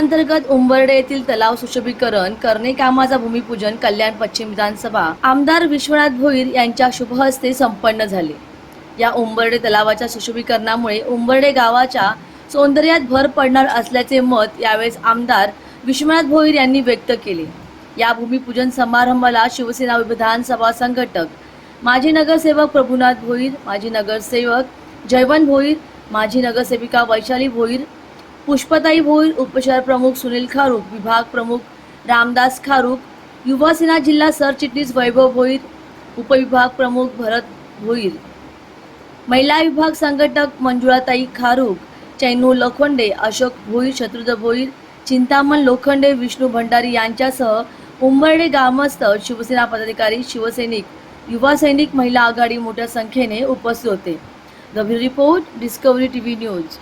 अंतर्गत उंबर्डे येथील तलाव सुशोभीकरण करणे कामाचा भूमिपूजन कल्याण पश्चिम विधानसभा आमदार विश्वनाथ भोईर यांच्या शुभहस्ते संपन्न झाले. या उंबर्डे तलावाच्या सुशोभीकरणामुळे उंबर्डे गावाच्या सौंदर्यात भर पडणार असल्याचे मत यावेळेस आमदार विश्वनाथ भोईर यांनी व्यक्त केले. या भूमिपूजन समारंभाला शिवसेना विधानसभा संघटक माजी नगरसेवक प्रभुनाथ भोईर माजी नगरसेवक जयवंत भोईर माजी नगरसेविका वैशाली भोईर पुष्पताई भोईर उपचार प्रमुख सुनील खारूक विभाग प्रमुख रामदास खारूक युवासेना जिल्हा सरचिटणीस वैभव भोईर उपविभाग प्रमुख भरत भोईर. महिला विभाग संघटक मंजुळाताई खारूक चैनू लोखंडे अशोक भोईर शत्रुघ्न भोईर चिंतामण लोखंडे विष्णू भंडारी यांच्यासह उंबर्डे ग्रामस्थ शिवसेना पदाधिकारी शिवसैनिक युवा सैनिक महिला आघाडी मोठ्या संख्येने उपस्थित होते. The report discovery TV news.